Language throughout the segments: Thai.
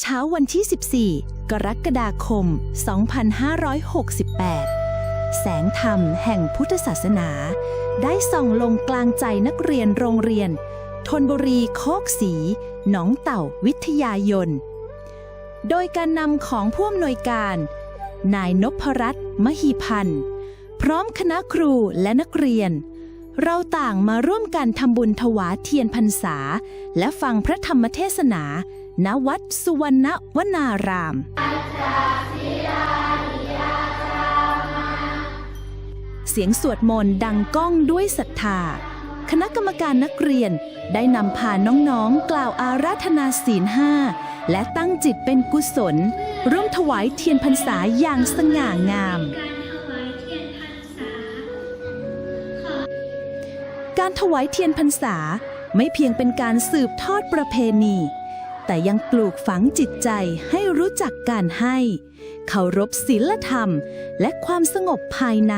เช้าวันที่ 14 กรกฎาคม 2568 แสงธรรมแห่งพุทธศาสนา ได้ส่องลงกลางใจนักเรียนโรงเรียน ทนบุรีโคกสี หนองเต่าวิทยายน โดยการนำของผู้อำนวยการ นายนพรัตน์มหีพันธ์ พร้อมคณะครูและนักเรียน เราต่างมาร่วมกันทำบุญถวายเทียนพรรษา และฟังพระธรรมเทศนา ณวัดสุวรรณวนาราม เสียงสวดมนต์ดังก้องด้วยศรัทธา คณะกรรมการนักเรียนได้นำพาน้องๆ กล่าวอาราธนาศีลห้า และตั้งจิตเป็นกุศล ร่วมถวายเทียนพรรษาอย่างสง่างามการถวายเทียนพรรษาไม่เพียงเป็นการสืบทอดประเพณี แต่ยังปลูกฝังจิตใจให้รู้จักการให้เคารพศีลธรรม และความสงบภายใน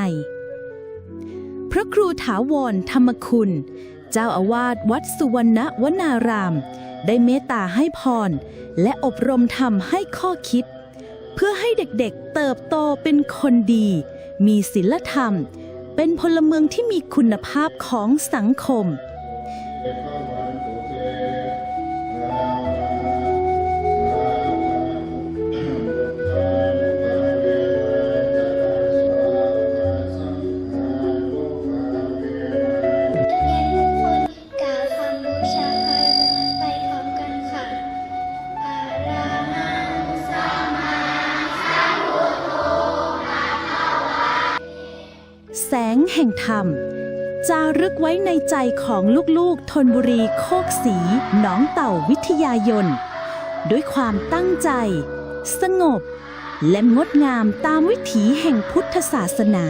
พระครูถาวรธรรมคุณ เจ้าอาวาสวัดสุวรรณวนาราม ได้เมตตาให้พร และอบรมธรรมให้ข้อคิด เพื่อให้เด็กๆเติบโตเป็นคนดี มีศีลธรรม เป็นพลเมืองที่มีคุณภาพของสังคม แสงแห่งธรรม จารึกไว้ในใจของลูกๆทนบุรีโคกสีหนองเต่าวิทยายน ด้วยความตั้งใจ สงบ และงดงามตามวิถีแห่งพุทธศาสนา